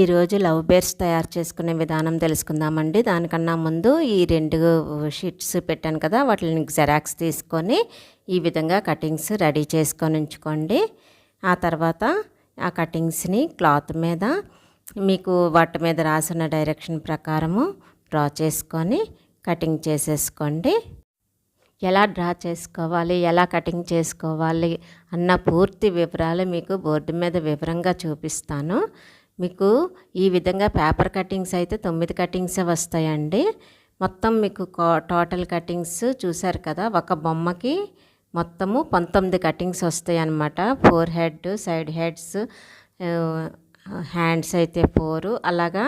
ఈరోజు love bears తయారు చేసుకునే విధానం తెలుసుకుందామండి. దానికన్నా ముందు ఈ రెండు షీట్స్ పెట్టాను కదా వాటిని జెరాక్స్ తీసుకొని ఈ విధంగా కటింగ్స్ రెడీ చేసుకొని ఉంచుకోండి. ఆ తర్వాత ఆ కటింగ్స్ని క్లాత్ మీద మీకు వాటి మీద రాసిన డైరెక్షన్ ప్రకారము డ్రా చేసుకొని కటింగ్ చేసేసుకోండి. ఎలా డ్రా చేసుకోవాలి ఎలా కటింగ్ చేసుకోవాలి అన్న పూర్తి వివరాలు మీకు బోర్డు మీద వివరంగా చూపిస్తాను. మీకు ఈ విధంగా పేపర్ కటింగ్స్ అయితే తొమ్మిది కటింగ్సే వస్తాయండి. మొత్తం మీకు టోటల్ కటింగ్స్ చూసారు కదా ఒక బొమ్మకి మొత్తము పంతొమ్మిది కటింగ్స్ వస్తాయి అన్నమాట four head side heads hands అయితే ఫోరు. అలాగా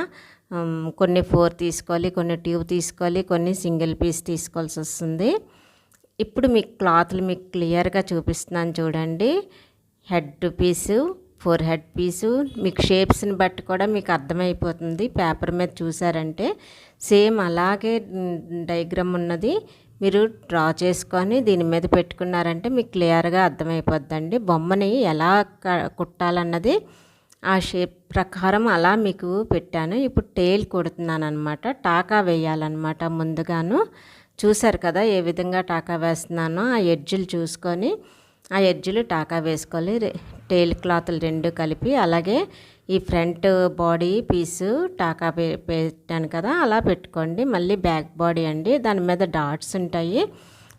కొన్ని ఫోర్ తీసుకోవాలి కొన్ని ట్యూబ్ తీసుకోవాలి కొన్ని సింగిల్ పీస్ తీసుకోవాల్సి వస్తుంది. ఇప్పుడు మీకు క్లాత్లు మీకు క్లియర్గా చూపిస్తున్నాను చూడండి. Head piece four head piece. మీకు షేప్స్ని బట్టి కూడా మీకు అర్థమైపోతుంది. పేపర్ మీద చూసారంటే సేమ్ అలాగే డయాగ్రామ్ ఉన్నది. మీరు డ్రా చేసుకొని దీని మీద పెట్టుకున్నారంటే మీకు క్లియర్గా అర్థమైపోద్దండి. బొమ్మని ఎలా కుట్టాలన్నది ఆ షేప్ ప్రకారం అలా మీకు పెట్టాను. ఇప్పుడు టేల్ కుడుతున్నాను అనమాట టాకా వేయాలన్నమాట ముందుగాను. చూసారు కదా ఏ విధంగా టాకా వేస్తున్నానో. ఆ ఎడ్జులు చూసుకొని ఆ ఎడ్జులు టాకా వేసుకోవాలి. టైల్ క్లాత్లు రెండు కలిపి అలాగే ఈ ఫ్రంట్ బాడీ పీసు టాకా పెట్టాను కదా అలా పెట్టుకోండి. మళ్ళీ బ్యాక్ బాడీ అండి దాని మీద డాట్స్ ఉంటాయి.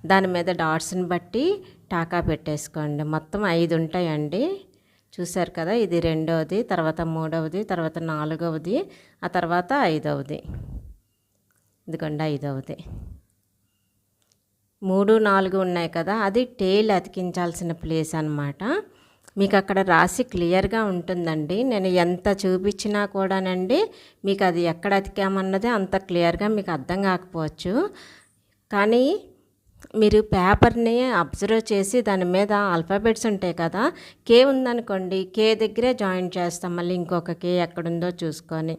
దాని మీద డాట్స్ని బట్టి టాకా పెట్టేసుకోండి. మొత్తం ఐదు ఉంటాయండి. చూశారు కదా ఇది రెండవది తర్వాత మూడవది తర్వాత నాలుగవది ఆ తర్వాత ఐదవది. ఇదిగోండి ఐదవది. మూడు నాలుగు ఉన్నాయి కదా అది టేల్ అతికించాల్సిన ప్లేస్ అనమాట మీకు అక్కడ రాసి క్లియర్గా ఉంటుందండి. నేను ఎంత చూపించినా కూడానండి మీకు అది ఎక్కడ అతికామన్నది అంత క్లియర్గా మీకు అర్థం కాకపోవచ్చు. కానీ మీరు పేపర్ని అబ్జర్వ్ చేసి దాని మీద ఆల్ఫాబెట్స్ ఉంటాయి కదా కే ఉందనుకోండి కే దగ్గరే జాయిన్ చేస్తాం. మళ్ళీ ఇంకొక కే ఎక్కడుందో చూసుకొని.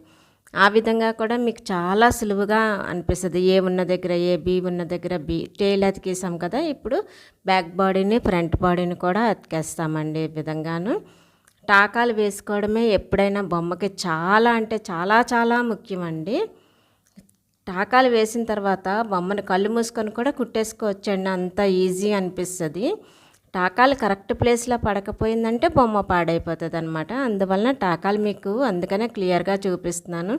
ఆ విధంగా కూడా మీకు చాలా సులువుగా అనిపిస్తుంది. ఏ ఉన్న దగ్గర ఏ బి ఉన్న దగ్గర బి. టైల్ అతికేసాం కదా ఇప్పుడు బ్యాక్ బాడీని ఫ్రంట్ బాడీని కూడా అతికేస్తామండి ఈ విధంగాను. టాకాలు వేసుకోవడమే ఎప్పుడైనా బొమ్మకి చాలా అంటే చాలా చాలా ముఖ్యమండి. టాకాలు వేసిన తర్వాత బొమ్మను కళ్ళు మూసుకొని కూడా కుట్టేసుకోవచ్చండి. అంత ఈజీ అనిపిస్తుంది. టాకాలు కరెక్ట్ ప్లేస్లో పడకపోయిందంటే బొమ్మ పాడైపోతుంది అనమాట అందువలన టాకాలు మీకు అందుకనే క్లియర్గా చూపిస్తున్నాను.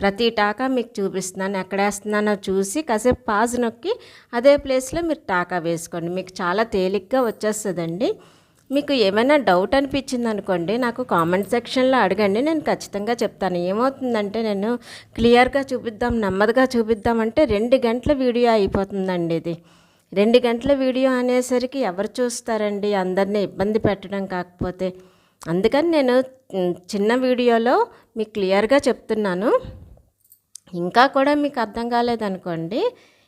ప్రతి టాకా మీకు చూపిస్తున్నాను. ఎక్కడ వేస్తున్నానో చూసి కాసేపు పాజ్ నొక్కి అదే ప్లేస్లో మీరు టాకా వేసుకోండి. మీకు చాలా తేలిగ్గా వచ్చేస్తుందండి. మీకు ఏమైనా డౌట్ అనిపించింది అనుకోండి నాకు కామెంట్ సెక్షన్లో అడగండి. నేను ఖచ్చితంగా చెప్తాను. ఏమవుతుందంటే నేను క్లియర్గా చూపిద్దాం నెమ్మదిగా చూపిద్దామంటే రెండు గంటల వీడియో అయిపోతుందండి ఇది. రెండు గంటల వీడియో అనేసరికి ఎవరు చూస్తారండి? అందరినీ ఇబ్బంది పెట్టడం కాకపోతే. అందుకని నేను చిన్న వీడియోలో మీకు క్లియర్గా చెప్తున్నాను. ఇంకా కూడా మీకు అర్థం కాలేదనుకోండి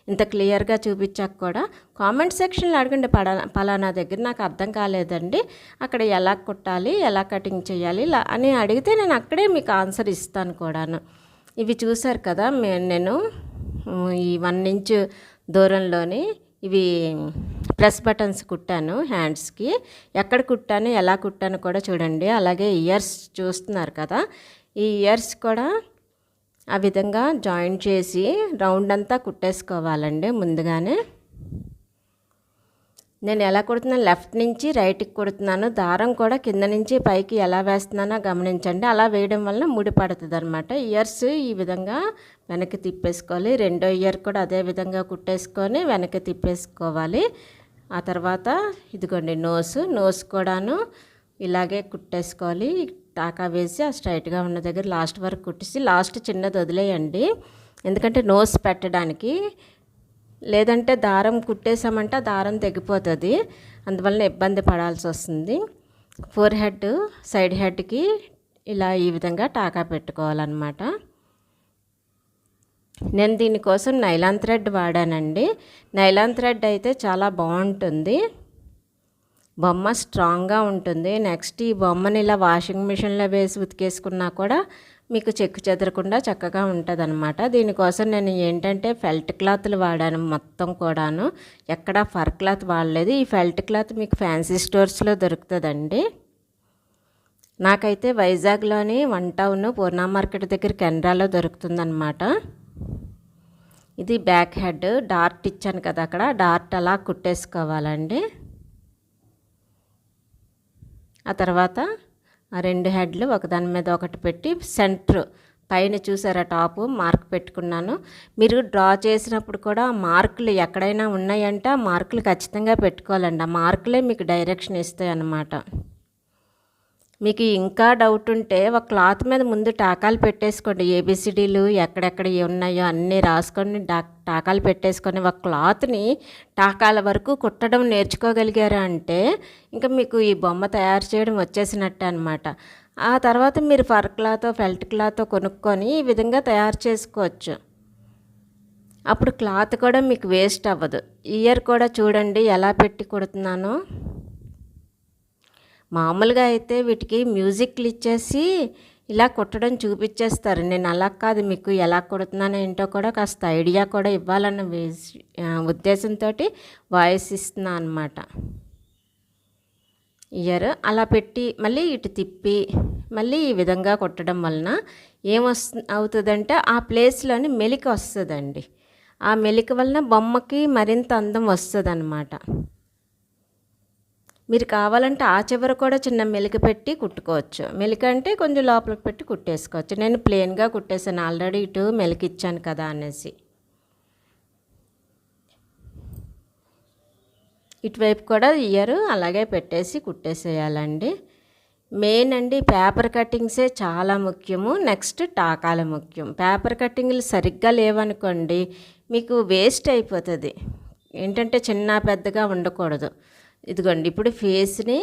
ఇంత క్లియర్గా చూపించాక కూడా కామెంట్ సెక్షన్లో అడగండి పడా పలానా దగ్గర నాకు అర్థం కాలేదండి అక్కడ ఎలా కుట్టాలి ఎలా కటింగ్ చేయాలి అని అడిగితే నేను అక్కడే మీకు ఆన్సర్ ఇస్తాను కూడాను. ఇవి చూశారు కదా నేను ఈ వన్ ఇంచ్ దూరంలోని ఇవి ప్రెస్ బటన్స్ కుట్టాను హ్యాండ్స్కి. ఎక్కడ కుట్టాను ఎలా కుట్టాను కూడా చూడండి. అలాగే ఇయర్స్ చూస్తున్నారు కదా. ఈ ఇయర్స్ కూడా ఆ విధంగా జాయిన్ చేసి రౌండ్ అంతా కుట్టేసుకోవాలండి ముందుగానే. నేను ఎలా కుడుతున్నాను లెఫ్ట్ నుంచి రైట్కి కుడుతున్నాను. దారం కూడా కింద నుంచి పైకి ఎలా వేస్తున్నానో గమనించండి. అలా వేయడం వల్ల ముడి పడుతుంది అనమాట ఇయర్స్ ఈ విధంగా వెనక్కి తిప్పేసుకోవాలి. రెండో ఇయర్ కూడా అదే విధంగా కుట్టేసుకొని వెనక్కి తిప్పేసుకోవాలి. ఆ తర్వాత ఇదిగోండి నోస్. నోస్ కూడాను ఇలాగే కుట్టేసుకోవాలి. టాకా వేసి ఆ స్ట్రైట్గా ఉన్న దగ్గర లాస్ట్ వరకు కుట్టేసి లాస్ట్ చిన్నది వదిలేయండి. ఎందుకంటే నోస్ పెట్టడానికి లేదంటే దారం కుట్టేసామంటే దారం తెగిపోతుంది. అందువలన ఇబ్బంది పడాల్సి వస్తుంది. ఫోర్ హెడ్ సైడ్ హెడ్కి ఇలా ఈ విధంగా టాకా పెట్టుకోవాలన్నమాట. నేను దీనికోసం నైలాన్ థ్రెడ్ వాడానండి. నైలాన్ థ్రెడ్ అయితే చాలా బాగుంటుంది. బొమ్మ స్ట్రాంగ్గా ఉంటుంది. నెక్స్ట్ ఈ బొమ్మని ఇలా వాషింగ్ మిషన్లో వేసి ఉతికేసుకున్నా కూడా మీకు చెక్కు చెదరకుండా చక్కగా ఉంటుంది అనమాట దీనికోసం నేను ఏంటంటే ఫెల్ట్ క్లాత్లు వాడాను మొత్తం కూడాను. ఎక్కడ ఫర్ క్లాత్ వాడలేదు. ఈ ఫెల్ట్ క్లాత్ మీకు ఫ్యాన్సీ స్టోర్స్లో దొరుకుతుందండి. నాకైతే వైజాగ్లోని వన్ టౌన్ పూర్ణ మార్కెట్ దగ్గర కెనరాలో దొరుకుతుందన్నమాట. ఇది బ్యాక్ హెడ్ డార్ట్ ఇచ్చాను కదా అక్కడ. డార్ట్ అలా కుట్టేసుకోవాలండి. ఆ తర్వాత ఆ రెండు హెడ్లు ఒకదాని మీద ఒకటి పెట్టి సెంటర్ పైన చూసారా టాపు మార్క్ పెట్టుకున్నాను. మీరు డ్రా చేసినప్పుడు కూడా మార్కులు ఎక్కడైనా ఉన్నాయంటే ఆ మార్కులు ఖచ్చితంగా పెట్టుకోవాలండి ఆ మార్కులే మీకు డైరెక్షన్ ఇస్తాయి అన్నమాట మీకు ఇంకా డౌట్ ఉంటే ఒక క్లాత్ మీద ముందు టాకాలు పెట్టేసుకోండి. ఏబిసిడీలు ఎక్కడెక్కడ ఉన్నాయో అన్నీ రాసుకొని టాకాలు పెట్టేసుకొని ఒక క్లాత్ని టాకాల వరకు కుట్టడం నేర్చుకోగలిగారా అంటే ఇంకా మీకు ఈ బొమ్మ తయారు చేయడం వచ్చేసినట్టు అనమాట ఆ తర్వాత మీరు ఫర్ క్లాత్ ఫెల్ట్ క్లాత్ కొనుక్కొని ఈ విధంగా తయారు చేసుకోవచ్చు. అప్పుడు క్లాత్ కూడా మీకు వేస్ట్ అవ్వదు. ఇయర్ కూడా చూడండి ఎలా పెట్టి కుడుతున్నానో. మామూలుగా అయితే వీటికి మ్యూజిక్లు ఇచ్చేసి ఇలా కుట్టడం చూపించేస్తారు నేను అలా కాదు మీకు ఎలా కుడుతున్నాను ఏంటో కూడా కాస్త ఐడియా కూడా ఇవ్వాలన్న ఉద్దేశంతో వాయిస్ ఇస్తున్నా అనమాట ఇయర్. అలా పెట్టి మళ్ళీ ఇటు తిప్పి మళ్ళీ ఈ విధంగా కుట్టడం వలన ఏమొస్తు అవుతుందంటే ఆ ప్లేస్లోని మెలిక వస్తుందండి. ఆ మెలిక వలన బొమ్మకి మరింత అందం వస్తుంది మీరు కావాలంటే ఆ చివర కూడా చిన్న మెలిక పెట్టి కుట్టుకోవచ్చు. మెలిక అంటే కొంచెం లోపలికి పెట్టి కుట్టేసుకోవచ్చు. నేను ప్లెయిన్గా కుట్టేసాను ఆల్రెడీ ఇటు మెలిక ఇచ్చాను కదా అనేసి. ఇటువైపు కూడా ఇయర్ అలాగే పెట్టేసి కుట్టేసేయాలండి. మెయిన్ అండి పేపర్ కటింగ్సే చాలా ముఖ్యము. నెక్స్ట్ టాకాల ముఖ్యం. పేపర్ కటింగ్లు సరిగ్గా లేవనుకోండి మీకు వేస్ట్ అయిపోతుంది. ఏంటంటే చిన్న పెద్దగా ఉండకూడదు. ఇదిగోండి ఇప్పుడు ఫేస్ని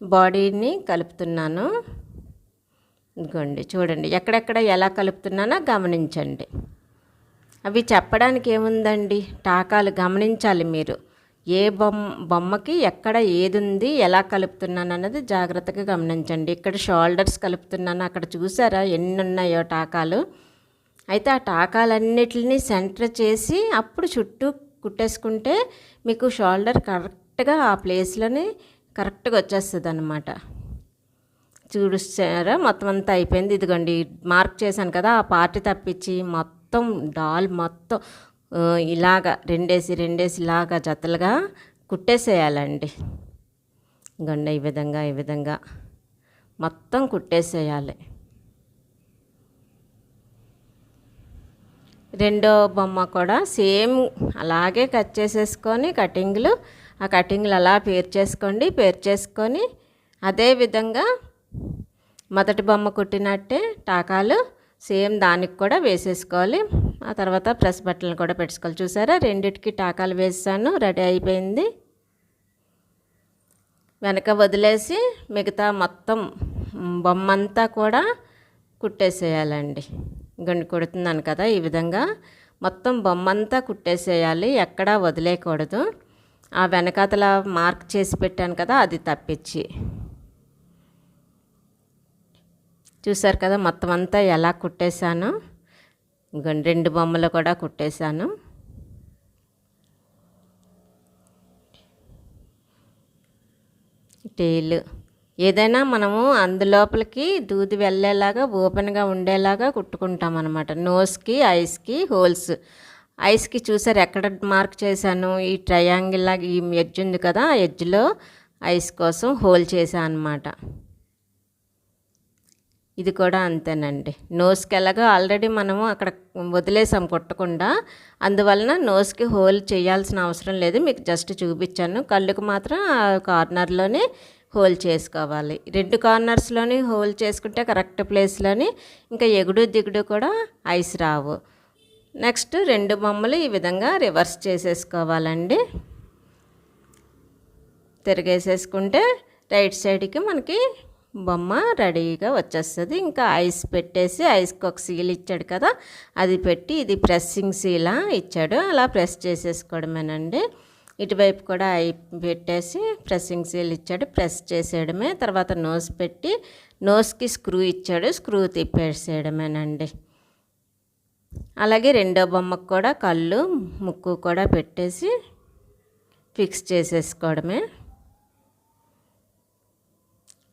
బాడీని కలుపుతున్నాను. ఇదిగోండి చూడండి ఎక్కడెక్కడ ఎలా కలుపుతున్నానో గమనించండి. అవి చెప్పడానికి ఏముందండి? టాకాలు గమనించాలి మీరు. ఏ బొమ్మ బొమ్మకి ఎక్కడ ఏది ఉంది ఎలా కలుపుతున్నాను అన్నది జాగ్రత్తగా గమనించండి. ఇక్కడ షోల్డర్స్ కలుపుతున్నాను అక్కడ చూసారా ఎన్ని ఉన్నాయో టాకాలు. అయితే ఆ టాకాలన్నిటిని సెంటర్ చేసి అప్పుడు చుట్టూ కుట్టేసుకుంటే మీకు షోల్డర్ కరెక్ట్ కరెక్ట్గా ఆ ప్లేస్లోనే కరెక్ట్గా వచ్చేస్తుంది అనమాట చూడుస్తారా మొత్తం అంతా అయిపోయింది. ఇదిగోండి మార్క్ చేశాను కదా ఆ పార్టీ తప్పించి మొత్తం డాల్ మొత్తం ఇలాగ రెండేసి రెండేసి ఇలాగా జతలుగా కుట్టేసేయాలండి. గండ ఈ విధంగా ఈ విధంగా మొత్తం కుట్టేసేయాలి. రెండో బొమ్మ కూడా సేమ్ అలాగే కట్ చేసేసుకొని కటింగ్లు ఆ కటింగ్లు అలా పేర్చేసుకోండి పేర్చేసుకొని అదే విధంగా మొదటి బొమ్మ కుట్టినట్టే టాకాలు సేమ్ దానికి కూడా వేసేసుకోవాలి. ఆ తర్వాత ప్రెస్ బట్టలు కూడా పెట్టుకోవాలి. చూసారా? రెండిటికి టాకాలు వేసాను రెడీ అయిపోయింది. వెనక వదిలేసి మిగతా మొత్తం బొమ్మంతా కూడా కుట్టేసేయాలండి. గండి కుడుతున్నాను కదా ఈ విధంగా మొత్తం బొమ్మంతా కుట్టేసేయాలి ఎక్కడా వదిలేయకూడదు. ఆ వెనకాతల మార్క్ చేసి పెట్టాను కదా అది తప్పించి. చూసారు కదా మొత్తం అంతా ఎలా కుట్టేశాను? రెండు బొమ్మలు కూడా కుట్టేశాను. టేలు ఏదైనా మనము అందులోపలికి దూది వెళ్ళేలాగా ఓపెన్గా ఉండేలాగా కుట్టుకుంటాం అనమాట నోస్కి ఐస్కి హోల్స్. ఐస్కి చూసారు ఎక్కడ మార్క్ చేశాను? ఈ ట్రయాంగిల్ లాగా ఈ ఎడ్జ్ ఉంది కదా ఆ ఎడ్జ్లో ఐస్ కోసం హోల్ చేశాను అనమాట ఇది కూడా అంతేనండి. నోస్కి ఎలాగో ఆల్రెడీ మనము అక్కడ వదిలేసాం కొట్టకుండా. అందువలన నోస్కి హోల్ చేయాల్సిన అవసరం లేదు. మీకు జస్ట్ చూపించాను. కళ్ళుకు మాత్రం ఆ కార్నర్లోనే హోల్ చేసుకోవాలి. రెండు కార్నర్స్లోని హోల్ చేసుకుంటే కరెక్ట్ ప్లేస్లోని ఇంకా ఎగుడు దిగుడు కూడా ఐస్ రావు. నెక్స్ట్ రెండు బొమ్మలు ఈ విధంగా రివర్స్ చేసేసుకోవాలండి. తిరిగేసేసుకుంటే రైట్ సైడ్కి మనకి బొమ్మ రెడీగా వచ్చేస్తుంది. ఇంకా ఐస్ పెట్టేసి ఐస్కి ఒక సీల్ ఇచ్చాడు కదా అది పెట్టి ఇది ప్రెస్సింగ్ సీలా ఇచ్చాడు. అలా ప్రెస్ చేసేసుకోవడమేనండి. ఇటువైపు కూడా ఐ పెట్టేసి ప్రెస్సింగ్ సీల్ ఇచ్చాడు ప్రెస్ చేసేయడమే. తర్వాత నోస్ పెట్టి నోస్కి స్క్రూ ఇచ్చాడు స్క్రూ తిప్పేసేయడమేనండి. అలాగే రెండో బొమ్మకు కూడా కళ్ళు ముక్కు కూడా పెట్టేసి ఫిక్స్ చేసేసుకోవడమే.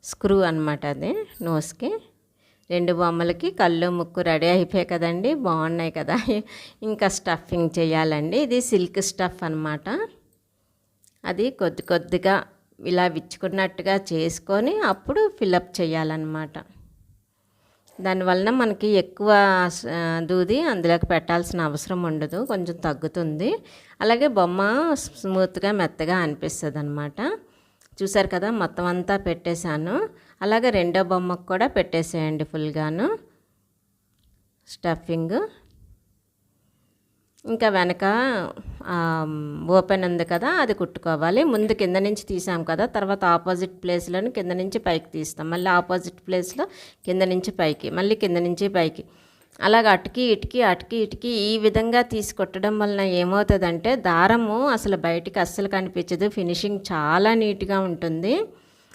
స్క్రూ అనమాట అది నోస్కి. రెండు బొమ్మలకి కళ్ళు ముక్కు రెడీ అయిపోయాయి కదండి బాగున్నాయి కదా. ఇంకా స్టఫింగ్ చేయాలండి. ఇది సిల్క్ స్టఫ్ అనమాట అది కొద్ది కొద్దిగా ఇలా విచ్చుకున్నట్టుగా చేసుకొని అప్పుడు ఫిలప్ చేయాలన్నమాట. దానివలన మనకి ఎక్కువ దూది అందులోకి పెట్టాల్సిన అవసరం ఉండదు. కొంచెం తగ్గుతుంది. అలాగే బొమ్మ స్మూత్గా మెత్తగా అనిపిస్తుంది అనమాట చూసారు కదా మొత్తం అంతా పెట్టేశాను. అలాగే రెండో బొమ్మకు కూడా పెట్టేసేయండి ఫుల్గాను. స్టఫింగ్. ఇంకా వెనక ఓపెన్ ఉంది కదా అది కుట్టుకోవాలి. ముందు కింద నుంచి తీసాం కదా తర్వాత ఆపోజిట్ ప్లేస్లోని కింద నుంచి పైకి తీస్తాం. మళ్ళీ ఆపోజిట్ ప్లేస్లో కింద నుంచి పైకి మళ్ళీ కింద నుంచి పైకి. అలాగ అటుకి ఇటుకి అటుకి ఇటుకి ఈ విధంగా తీసుకొట్టడం వలన ఏమవుతుందంటే దారము అసలు బయటికి అస్సలు కనిపించదు. ఫినిషింగ్ చాలా నీట్గా ఉంటుంది.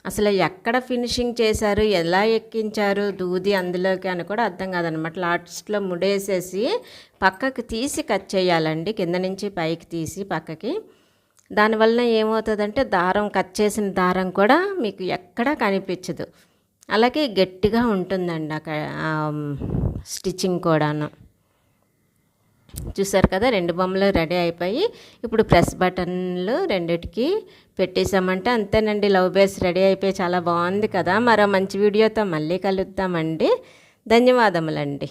అసలు ఎక్కడ ఫినిషింగ్ చేశారు ఎలా ఎక్కించారు దూది అందులోకి అని కూడా అర్థం కాదనమాట. లాస్ట్లో ముడేసేసి పక్కకి తీసి కట్ చేయాలండి కింద నుంచి పైకి తీసి పక్కకి. దానివల్ల ఏమవుతుందంటే దారం కట్ చేసిన దారం కూడా మీకు ఎక్కడా కనిపించదు. అలాగే గట్టిగా ఉంటుందండి అక్కడ స్టిచ్చింగ్ కూడాను. చూసారు కదా రెండు బొమ్మలు రెడీ అయిపోయి ఇప్పుడు ప్రెస్ బటన్లు రెండిటికి పెట్టేసామంటే అంతేనండి. లవ్ బేస్ రెడీ అయిపోయి చాలా బాగుంది కదా. మరో మంచి వీడియోతో మళ్ళీ కలుద్దామండి. ధన్యవాదములండి.